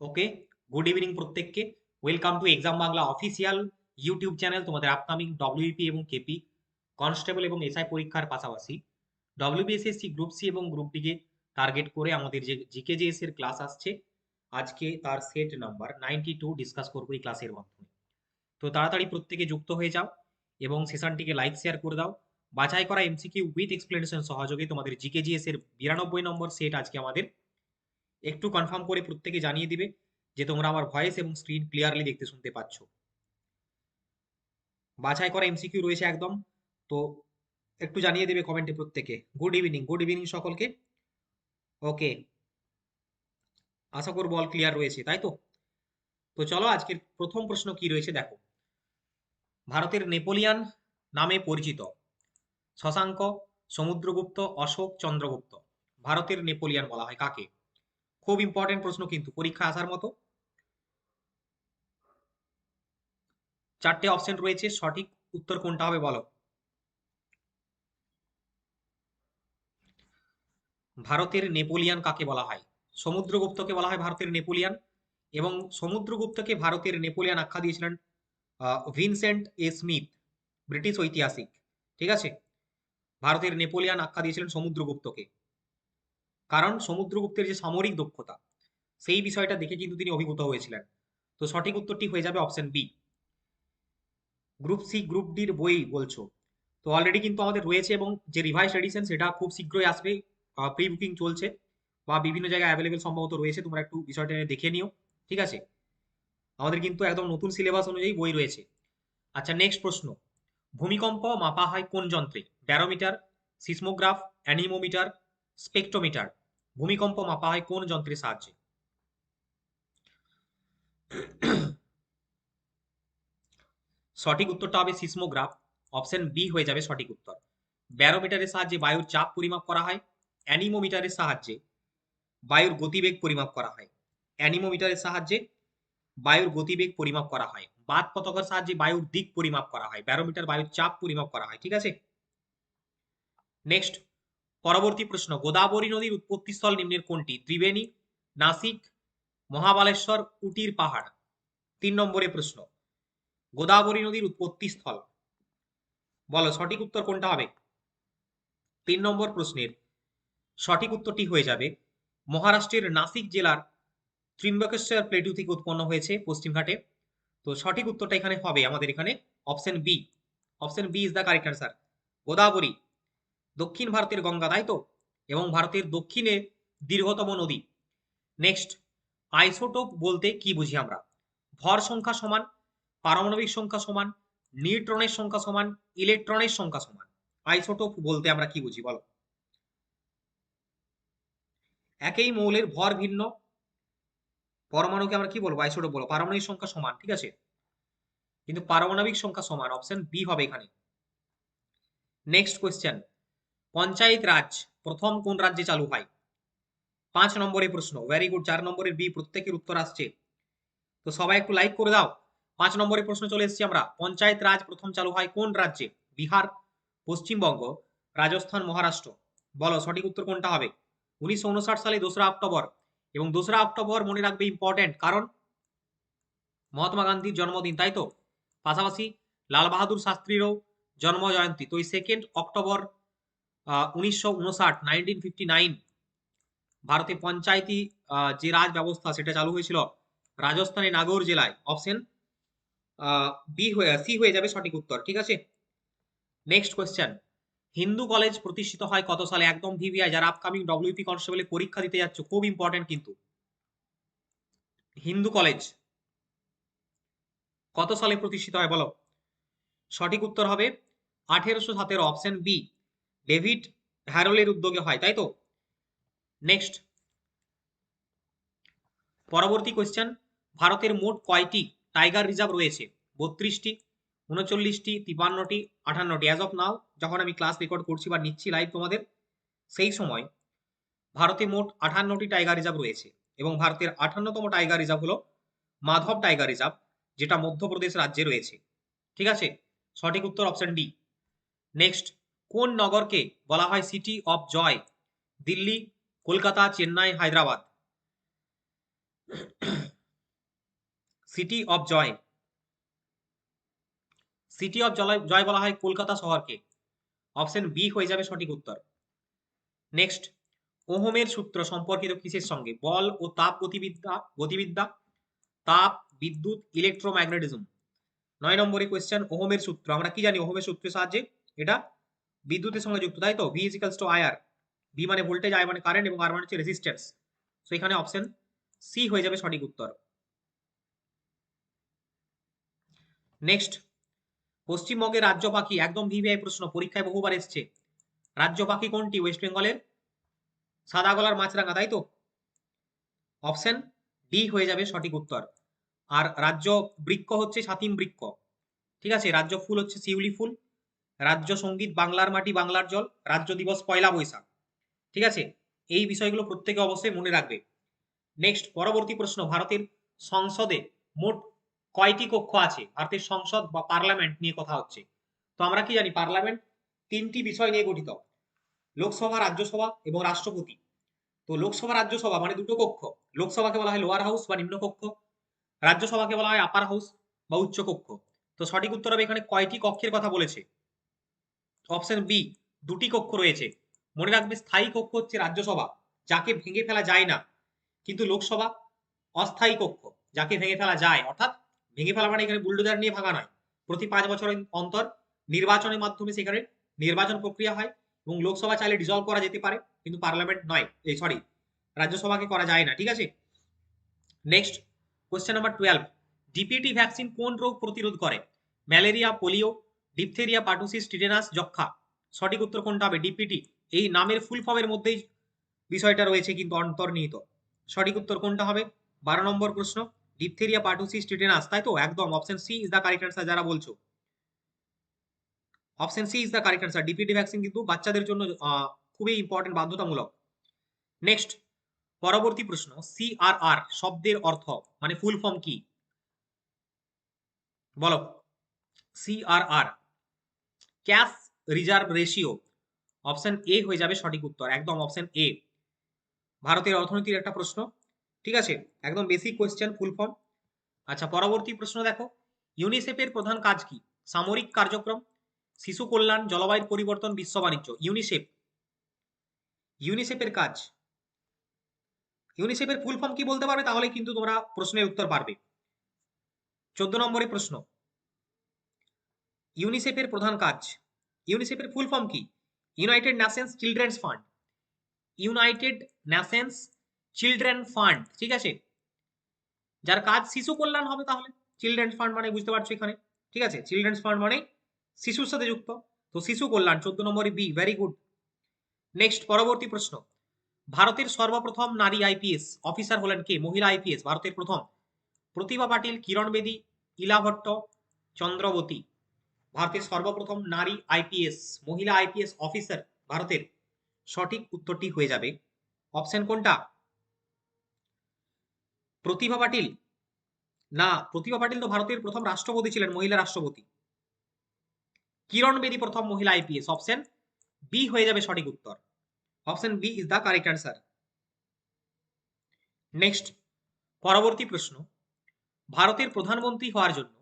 ওকে good evening প্রত্যেককে। Welcome to exam Bangla official YouTube channel তোমাদের upcoming WP এবং KP constable এবং SI পরীক্ষার পাশাপাশি। ডব্লিউবিএসএসসি গ্রুপ সি এবং গ্রুপ ডিকে টার্গেট করে আমাদের যে জিকে এর ক্লাস আসছে, আজকে তার set number ninety two discuss করব এই ক্লাসের মাধ্যমে। তো তাড়াতাড়ি প্রত্যেকে যুক্ত হয়ে যাও এবং সেশনটিকে লাইক শেয়ার করে দাও। বাছাই করা এমসিকিউ উইথ এক্সপ্লেনেশন সহযোগে তোমাদের জিকে এর বিরানব্বই নম্বর সেট আজকে আমাদের একটু কনফার্ম করে প্রত্যেকে জানিয়ে দিবে যে তোমরা আমার ভয়েস এবং স্ক্রিন ক্লিয়ারলি দেখতে শুনতে পাচ্ছ। বাছাই করা এমসিকিউ রয়েছে একদম। তো একটু জানিয়ে দেবে কমেন্টে প্রত্যেকে। গুড ইভিনিং গুড ইভিনিং সকলকে। ওকে আশা করব অল ক্লিয়ার রয়েছে, তাই তো? তো চলো আজকের প্রথম প্রশ্ন কি রয়েছে দেখো। ভারতের নেপোলিয়ান নামে পরিচিত। শশাঙ্ক, সমুদ্রগুপ্ত, অশোক, চন্দ্রগুপ্ত। ভারতের নেপোলিয়ান বলা হয় কাকে? খুব ইম্পর্টেন্ট প্রশ্ন কিন্তু, পরীক্ষা আসার মতো। চারটে অপশন রয়েছে, সঠিক উত্তর কোনটা হবে বলো? ভারতের নেপোলিয়ান কাকে বলা হয়? সমুদ্রগুপ্তকে বলা হয় ভারতের নেপোলিয়ান এবং সমুদ্রগুপ্তকে ভারতের নেপোলিয়ান আখ্যা দিয়েছিলেন ভিনসেন্ট এ স্মিথ, ব্রিটিশ ঐতিহাসিক। ঠিক আছে? ভারতের নেপোলিয়ান আখ্যা দিয়েছিলেন সমুদ্রগুপ্তকে। কারণ সমুদ্রগুপ্তের যে সামরিক দক্ষতা, সেই বিষয়টা দেখে কিন্তু তিনি অভিভূত হয়েছিলেন। তো সঠিক উত্তরটি হয়ে যাবে option B group C group ডির বই বলছো। তো অলরেডি কিন্তু আমাদের রয়েছে এবং যে রিভাইস এডিশন সেটা খুব শীঘ্রই আসবে প্রি বুকিং চলছে বা বিভিন্ন জায়গায় অ্যাভেলেবেল সম্ভবত রয়েছে, তোমরা একটু বিষয়টা দেখে নিও, ঠিক আছে? আমাদের কিন্তু একদম নতুন সিলেবাস অনুযায়ী বই রয়েছে। আচ্ছা নেক্সট প্রশ্ন। ভূমিকম্প মাপা হয় কোন যন্ত্রে? ব্যারোমিটার সিসমোগ্রাফ অ্যানিমোমিটার স্পেকট্রোমিটার ভূমিকম্প মাপা হয় কোন যন্ত্রের সাহায্যে? সঠিক উত্তরটা হবে সিসমোগ্রাফ। অপশন বি হয়ে যাবে সঠিক উত্তর। ব্যারোমিটারের সাহায্যে বায়ুর চাপ পরিমাপ করা হয়। অ্যানিমোমিটারের সাহায্যে বায়ুর গতিবেগ পরিমাপ করা হয়। অ্যানিমোমিটারের সাহায্যে বায়ুর গতিবেগ পরিমাপ করা হয়। বাদ পতাকার সাহায্যে বায়ুর দিক পরিমাপ করা হয়। ব্যারোমিটার বায়ুর চাপ পরিমাপ করা হয়। ঠিক আছে? নেক্সট পরবর্তী প্রশ্ন, গোদাবরী নদীর উৎপত্তিস্থল নিম্নের কোনটি? ত্রিবেণী, নাসিক, মহাবালেশ্বর, উটির পাহাড়। তিন নম্বরে প্রশ্ন, গোদাবরী নদীর উৎপত্তিস্থল। বলো, সঠিক উত্তর কোনটা হবে? তিন নম্বর প্রশ্নের, সঠিক উত্তরটি হয়ে যাবে, মহারাষ্ট্রের নাসিক জেলার ত্রিম্বকেশ্বর প্লেটু থেকে উৎপন্ন হয়েছে পশ্চিমঘাটে তো সঠিক উত্তরটা এখানে হবে, আমাদের এখানে option B. Option B is the correct answer Godavari. দক্ষিণ ভারতের গঙ্গা, তাই তো? এবং ভারতের দক্ষিণে দীর্ঘতম নদী। নেক্সট আইসোটোপ বলতে কি বুঝি আমরা? ভর সংখ্যা সমান, পারমাণবিক সংখ্যা সমান, নিউট্রনের সংখ্যা সমান, ইলেকট্রনের সংখ্যা সমান। আইসোটোপ বলতে আমরা কি বুঝি, বলো? একই মৌলের ভর ভিন্ন। পরমাণুকে আমরা কি বলব? আইসোটোপ বলব। পারমাণবিক সংখ্যা সমান, ঠিক আছে? কিন্তু পারমাণবিক সংখ্যা সমান অপশন বি হবে এখানে। নেক্সট কোয়েশ্চেন পঞ্চায়েত রাজ, প্রথম কোন রাজ্যে চালু হয়? পাঁচ নম্বরের প্রশ্ন ভেরি গুড চার নম্বরের বি প্রত্যেকের উত্তর আসছে। তো সবাই একটু লাইক করে দাও। পাঁচ নম্বরের প্রশ্ন চলে এসেছি আমরা, পঞ্চায়েত রাজ প্রথম চালু হয় কোন রাজ্যে? বিহার, পশ্চিমবঙ্গ, রাজস্থান, মহারাষ্ট্র। বলো, সঠিক উত্তর কোনটা হবে? উনিশশো উনষাট সালে দোসরা অক্টোবর। এবং দোসরা অক্টোবর মনে রাখবে ইম্পর্টেন্ট কারণ? মহাত্মা গান্ধীর জন্মদিন, তাই তো? পাশাপাশি লাল বাহাদুর শাস্ত্রীরও জন্ম জয়ন্তী। তো এই সেকেন্ড অক্টোবর উনিশশো উনষাট নাইনটিন ফিফটি নাইন ভারতে পঞ্চায়েতি যে রাজ ব্যবস্থা সেটা চালু হয়েছিল রাজস্থানের নাগর জেলায় অপশন বি হয়ে সি হয়ে যাবে সঠিক উত্তর, ঠিক আছে? নেক্সট কোয়েশ্চেন হিন্দু কলেজ প্রতিষ্ঠিত হয় কত সালে? একদম ভিভিআই যারা আপকামিং ডব্লিউপি কনস্টেবলে পরীক্ষা দিতে যাচ্ছে, খুব ইম্পর্টেন্ট কিন্তু। হিন্দু কলেজ কত সালে প্রতিষ্ঠিত হয় বলো? সঠিক উত্তর হবে আঠেরোশো সতেরো অপশন বি ডেভিড হ্যারোলের উদ্যোগে হয়, তাই তো? নেক্সট পরবর্তী কোয়েশ্চেন ভারতের মোট কয়টি টাইগার রিজার্ভ রয়েছে? বত্রিশটি, উনচল্লিশটি, তিপান্নটি আঠান্নটি অ্যাজ অফ নাও যখন আমি ক্লাস রেকর্ড করছি বা নিচ্ছি লাইভ তোমাদের, সেই সময় ভারতে মোট আঠান্নটি টাইগার রিজার্ভ রয়েছে এবং ভারতের আঠান্নতম টাইগার রিজার্ভ হলো মাধব টাইগার রিজার্ভ যেটা মধ্যপ্রদেশ রাজ্যে রয়েছে। ঠিক আছে? সঠিক উত্তর অপশন ডি নেক্সট কোন নগরকে বলা হয় city of joy Delhi, Kolkata, Chennai, Hyderabad. City of joy city of joy বলা হয় কলকাতা শহরকে। অপশন বি হয়ে যাবে সঠিক উত্তর। নেক্সট ওহমের সূত্র সম্পর্কিত কিসের সঙ্গে? বল ও তাপ গতিবিদ্যা গতিবিদ্যা, তাপ, বিদ্যুৎ ইলেকট্রোম্যাগনেটিজম নয় নম্বরে কোয়েশ্চেন ওহমের সূত্র। আমরা কি জানি? ওহমের সূত্রের সাহায্যে এটা বিদ্যুতের সঙ্গে যুক্ত, তাই তো? V equals to IR V মানে ভোল্টেজ আই মানে কারেন্ট এবং আর মানে হচ্ছে রেজিস্ট্যান্স সো এখানে অপশন সি হয়ে যাবে সঠিক উত্তর। নেক্সট পশ্চিমবঙ্গের রাজ্য পাখি, একদম ভিভিআই প্রশ্ন, পরীক্ষায় বহুবার এসছে। রাজ্য পাখি কোনটি? ওয়েস্ট বেঙ্গলের সাদা গলার মাছরাঙা, তাই তো? অপশন ডি হয়ে যাবে সঠিক উত্তর। আর রাজ্য বৃক্ষ হচ্ছে ছাতিম বৃক্ষ। ঠিক আছে? রাজ্য ফুল হচ্ছে শিউলি ফুল। রাজ্য সংগীত বাংলার মাটি, বাংলার জল, রাজ্য দিবস পয়লা বৈশাখ। ঠিক আছে? এই বিষয়গুলো প্রত্যেকে অবশ্যই মনে রাখবে। নেক্সট পরবর্তী প্রশ্ন। ভারতের সংসদে মোট কয়টি কক্ষ আছে? ভারতের সংসদ বা পার্লামেন্ট নিয়ে কথা হচ্ছে। তো আমরা কি জানি? পার্লামেন্ট তিনটি বিষয় নিয়ে গঠিত। লোকসভা, রাজ্যসভা এবং রাষ্ট্রপতি। তো লোকসভা, রাজ্যসভা মানে দুটো কক্ষ। লোকসভাকে বলা হয় লোয়ার হাউস বা নিম্ন কক্ষ। রাজ্যসভাকে বলা হয় আপার হাউস বা উচ্চ কক্ষ। তো সঠিক উত্তর হবে এখানে কয়টি কক্ষের কথা বলেছে? অপশন বি, দুটি কক্ষ রয়েছে। মনে রাখবে স্থায়ী কক্ষ হচ্ছে রাজ্যসভা, যাকে ভেঙে ফেলা যায় না। কিন্তু লোকসভা অস্থায়ী কক্ষ, যাকে ভেঙে ফেলা যায়। অর্থাৎ ভেঙে ফেলা মানে এখানে বুলডোজার নিয়ে ভাঙা নয়। প্রতি পাঁচ বছর অন্তর নির্বাচনের মাধ্যমে সেখানে নির্বাচন প্রক্রিয়া হয় এবং লোকসভা চাইলে ডিজলভ করা যেতে পারে, কিন্তু পার্লামেন্ট নয়। এই সরি রাজ্যসভাকে করা যায় না, ঠিক আছে? Next question number twelve DPT vaccine কোন রোগ প্রতিরোধ করে? Malaria polio diphtheria pertussis tetanus যক্ষা। সঠিক উত্তর কোনটা হবে? ডিপিটি এই নামের ফুল ফর্মের মধ্যেই বিষয়টা রয়েছে কিন্তু অন্তর্নিহিত। সঠিক উত্তর কোনটা হবে? বারো নম্বর প্রশ্ন ডিপথেরিয়া পাটুসিস টিটেনাস তাই তো? একদম। Option C is the correct answer যারা বলছো। Option C is the correct answer DPT vaccine কিন্তু বাচ্চাদের জন্য খুবই ইম্পর্টেন্ট বাধ্যতামূলক। নেক্সট পরবর্তী প্রশ্ন সিআরআর শব্দের অর্থ মানে ফুল ফর্ম কি? বলো। CRR cash reserve ratio, option A হয়ে যাবে সঠিক উত্তর, একদম অপশন এ ভারতের অর্থনীতির একটা প্রশ্ন, ঠিক আছে? একদম বেসিক কোয়েশ্চেন ফুল ফর্ম আচ্ছা পরবর্তী প্রশ্ন দেখো। ইউনিসেফের প্রধান কাজ কি? সামরিক কার্যক্রম, শিশু কল্যাণ জলবায়ু পরিবর্তন, বিশ্ব বাণিজ্য ইউনিসেফ ইউনিসেফের কাজ। ইউনিসেফের ফুল ফর্ম কি বলতে পারবে? তাহলে কিন্তু তোমরা প্রশ্নের উত্তর পারবে। চোদ্দ নম্বরে প্রশ্ন। ইউনিসেফের প্রধান কাজ। ইউনিসেফের ফুল ফর্ম কি? United Nations children's fund United Nations children fund ঠিক আছে? যার কাজ শিশু কল্যাণ হবে তাহলে। চিলড্রেন্স ফান্ড মানে বুঝতে পারছ এখানে। ঠিক আছে? চিলড্রেন্স ফান্ড মানে শিশুর সাথে যুক্ত। তো শিশু কল্যাণ, চোদ্দ নম্বরে বি ভেরি গুড নেক্সট পরবর্তী প্রশ্ন। ভারতের সর্বপ্রথম নারী আইপিএস অফিসার হলেন কে? মহিলা আইপিএস ভারতের প্রথম। প্রতিভা পাটিল, কিরণ বেদী, ইলা ভট্ট, চন্দ্রবতী। ভারতের সর্বপ্রথম নারী আইপিএস, মহিলা আইপিএস অফিসার ভারতের সঠিক উত্তরটি হয়ে যাবে। অপশন কোনটা? প্রতিভা পাটিল। না, প্রতিভা পাটিল তো ভারতের প্রথম রাষ্ট্রপতি ছিলেন, মহিলা রাষ্ট্রপতি। কিরণ বেদী প্রথম মহিলা আইপিএস অপশন বি হয়ে যাবে সঠিক উত্তর। Option B is the correct answer next পরবর্তী প্রশ্ন। ভারতের প্রধানমন্ত্রী হওয়ার জন্য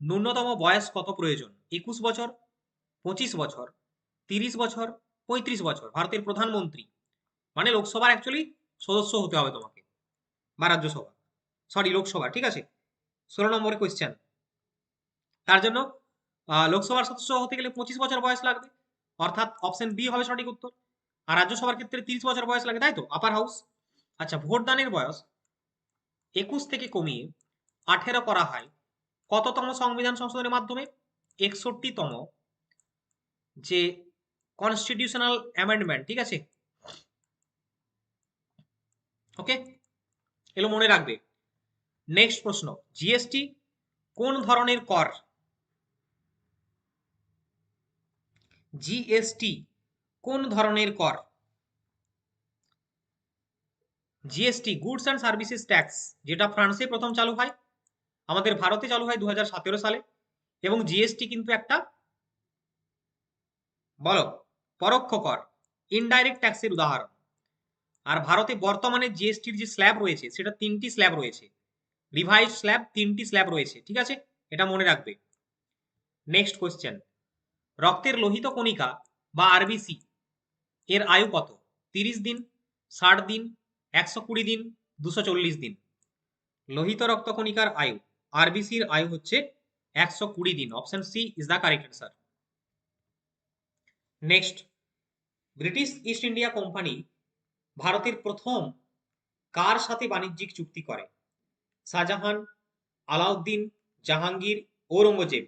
ন্যূনতম বয়স কত প্রয়োজন? একুশ বছর, পঁচিশ বছর, তিরিশ বছর, পঁয়ত্রিশ বছর, ভারতের প্রধানমন্ত্রী। মানে লোকসভার অ্যাকচুয়ালি সদস্য হতে হবে তোমাকে, বা রাজ্যসভা। সরি লোকসভা, ঠিক আছে? ষোলো নম্বরে কোয়েশ্চেন তার জন্য লোকসভার সদস্য হতে গেলে পঁচিশ বছর বয়স লাগবে। অর্থাৎ অপশন বি হবে সঠিক উত্তর। আর রাজ্যসভার ক্ষেত্রে তিরিশ বছর বয়স লাগে, তাই তো? আপার হাউস আচ্ছা ভোটদানের বয়স একুশ থেকে কমিয়ে আঠেরো করা হয় কততম সংবিধান সংশোধনের মাধ্যমে? একষট্টিতম যে কনস্টিটিউশনাল অ্যামেন্ডমেন্ট ঠিক আছে? ওকে এগুলো মনে রাখবে। নেক্সট প্রশ্ন জিএসটি কোন ধরনের কর? জিএসটি কোন ধরনের কর? GST goods and services tax যেটা ফ্রান্সে প্রথম চালু হয়, আমাদের ভারতে চালু হয় দু হাজার সতেরো সালে। এবং জিএসটি কিন্তু একটা বলো, পরোক্ষ কর ইনডাইরেক্ট ট্যাক্সের উদাহরণ। আর ভারতে বর্তমানে জিএসটির যে স্ল্যাব রয়েছে, সেটা তিনটি স্ল্যাব রয়েছে। রিভাইজ স্ল্যাব তিনটি স্ল্যাব রয়েছে, ঠিক আছে? এটা মনে রাখবে। নেক্সট কোয়েশ্চেন রক্তের লোহিত কণিকা বা আরবিসি এর আয়ু কত? তিরিশ দিন, ষাট দিন, একশো কুড়ি দিন, দুশো চল্লিশ দিন। লোহিত রক্তকণিকার আয়ু আরবিসির আয়ু হচ্ছে একশো কুড়ি দিন। Option C is the correct answer next British East India company ভারতের প্রথম কার সাথে বাণিজ্যিক চুক্তি করে? Shahjahan, Alauddin, Jahangir Aurangzeb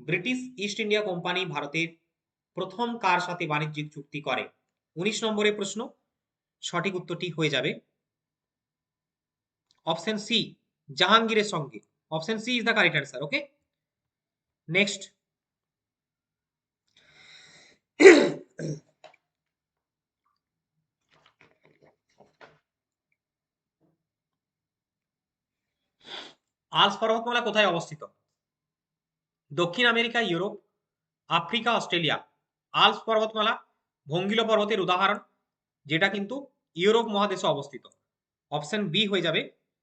British East India company ভারতের প্রথম কার সাথে বাণিজ্যিক চুক্তি করে? উনিশ নম্বরের প্রশ্ন। সঠিক উত্তরটি হয়ে যাবে। অপশন সি জাহাঙ্গীরের সঙ্গে। Option C is the correct answer okay next Alps পর্বতমালা কোথায় অবস্থিত? দক্ষিণ America, Europe, Africa, Australia. Alps পর্বতমালা ভঙ্গিল পর্বতের উদাহরণ, যেটা কিন্তু ইউরোপ মহাদেশে অবস্থিত। অপশন বি হয়ে যাবে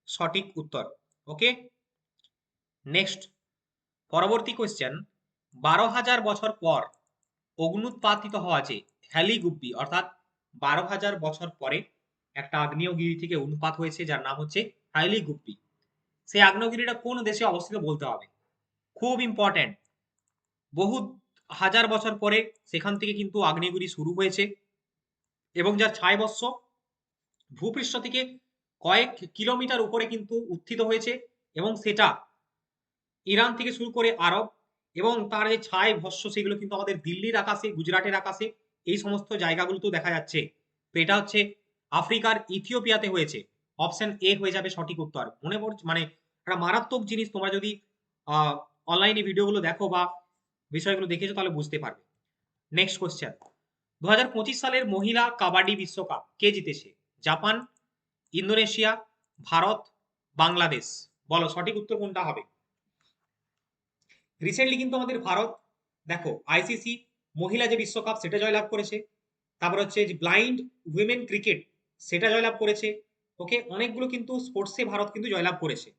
সঠিক উত্তর ওকে নেক্সট পরবর্তী কোয়েশ্চেন বারো হাজার বছর পর অগ্নুৎপাতিত হওয়া যে হ্যালি হ্যালিগুব্বি অর্থাৎ বারো হাজার বছর পরে একটা আগ্নেয়গিরি থেকে অনুপাত হয়েছে, যার নাম হচ্ছে হাইলিগুব্বি সেই আগ্নেয়গিরিটা কোন দেশে অবস্থিত বলতে হবে? খুব ইম্পর্ট্যান্ট বহু হাজার বছর পরে সেখান থেকে কিন্তু আগ্নেয়গিরি শুরু হয়েছে এবং যার ছায় বর্ষ ভূপৃষ্ঠ থেকে কয়েক কিলোমিটার উপরে কিন্তু উত্থিত হয়েছে এবং সেটা ইরান থেকে শুরু করে আরব এবং তার যে ছায় ভস্য সেগুলো কিন্তু আমাদের দিল্লির আকাশে, গুজরাটের আকাশে, এই সমস্ত জায়গাগুলোতেও দেখা যাচ্ছে। তো এটা হচ্ছে আফ্রিকার ইথিওপিয়াতে হয়েছে। অপশন এ হয়ে যাবে সঠিক উত্তর। মনে পড়ছে মানে একটা মারাত্মক জিনিস তোমরা যদি অনলাইনে ভিডিওগুলো দেখো বা বিষয়গুলো দেখেছ তাহলে বুঝতে পারবে। নেক্সট কোশ্চেন দু সালের মহিলা কাবাডি বিশ্বকাপ কে জিতেছে? Japan, Indonesia, Bharat, Bangladesh. বলো, সঠিক উত্তর কোনটা হবে? রিসেন্টলি কিন্তু আমাদের ভারত, দেখো আইসিসি মহিলা যে বিশ্বকাপ, সেটা জয়লাভ করেছে। তারপর হচ্ছে যে ব্লাইন্ড উইমেন ক্রিকেট সেটা জয়লাভ করেছে। ওকে অনেকগুলো কিন্তু স্পোর্টসে ভারত কিন্তু জয়লাভ করেছে।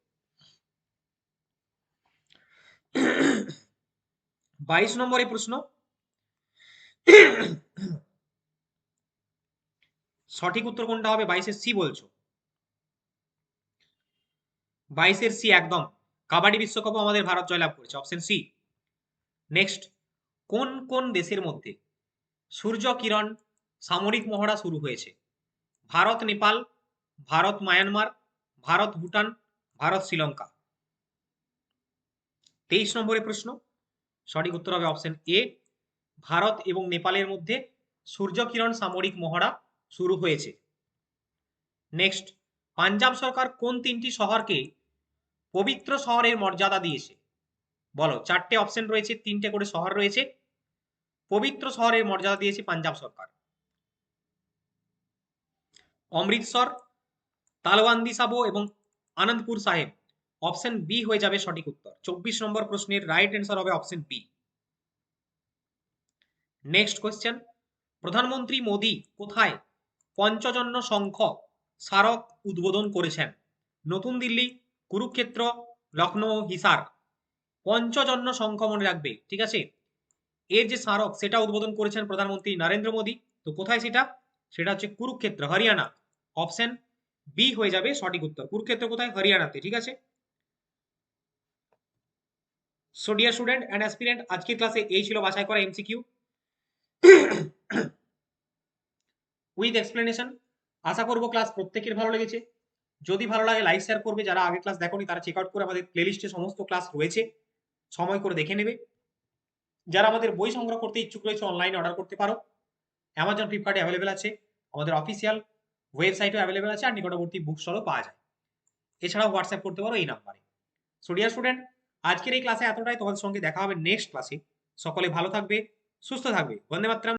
বাইশ নম্বরে প্রশ্ন। সঠিক উত্তর কোনটা হবে? বাইশের সি বলছো। বাইশের সি একদম। কাবাডি বিশ্বকাপও আমাদের ভারত জয়লাভ করেছে। অপশন সি নেক্সট কোন কোন দেশের মধ্যে সূর্য কিরণ সামরিক মহড়া শুরু হয়েছে? ভারত, নেপাল, ভারত, মায়ানমার, ভারত, ভুটান, ভারত, শ্রীলঙ্কা। তেইশ নম্বরের প্রশ্ন, সঠিক উত্তর হবে অপশন এ ভারত এবং নেপালের মধ্যে সূর্য কিরণ সামরিক মহড়া শুরু হয়েছে। নেক্সট পাঞ্জাব সরকার কোন তিনটি শহরকে পবিত্র শহরের মর্যাদা দিয়েছে। বলো, চারটে অপশন রয়েছে, তিনটে করে শহর রয়েছে। পবিত্র শহরের মর্যাদা দিয়েছে পাঞ্জাব সরকার। অমৃতসর, তালওয়ান্দি সাবো এবং আনন্দপুর সাহেব। অপশন বি হয়ে যাবে সঠিক উত্তর। চব্বিশ নম্বর প্রশ্নের রাইট অ্যান্সার হবে অপশন বি নেক্সট কোয়েশ্চেন প্রধানমন্ত্রী মোদী কোথায় পঞ্চজন্য সংখ্য স্মারক উদ্বোধন করেছেন? নতুন দিল্লি কুরুক্ষেত্র লখনৌ হিসার পঞ্চজন্য সংখ্য মনে রাখবে, ঠিক আছে? এর যে স্মারক, সেটা উদ্বোধন করেছেন প্রধানমন্ত্রী নরেন্দ্র মোদী। তো কোথায় সেটা? সেটা হচ্ছে কুরুক্ষেত্র, হরিয়ানা। অপশন বি হয়ে যাবে সঠিক উত্তর। কুরুক্ষেত্র কোথায়? হরিয়ানাতে, ঠিক আছে? So dear student and aspirant আজকের ক্লাসে এই ছিল বাছাই করা এমসিকিউ উইথ এক্সপ্লেনেশন আশা করব ক্লাস প্রত্যেকের ভালো লেগেছে। যদি ভালো লাগে লাইক শেয়ার করবে, যারা আগে ক্লাস দেখোনি তারা চেক আউট করে আমাদের প্লেলিস্টে সমস্ত ক্লাস রয়েছে। সময় করে দেখে নেবে। যারা আমাদের বই সংগ্রহ করতে ইচ্ছুক রয়েছে অনলাইনে অর্ডার করতে পারো। অ্যামাজন ফ্লিপকার্টে অ্যাভেলেবেল আছে। আমাদের অফিসিয়াল ওয়েবসাইটও অ্যাভেলেবেল আছে, আর নিকটবর্তী বুক স্টলও পাওয়া যায়। এছাড়াও হোয়াটসঅ্যাপ করতে পারো এই নাম্বারে সো ডিয়ার স্টুডেন্ট আজকের এই ক্লাসে এতটাই। তোমাদের সঙ্গে দেখা হবে নেক্সট ক্লাসে সকলে ভালো থাকবে, সুস্থ থাকবে। বন্দে মাতরম।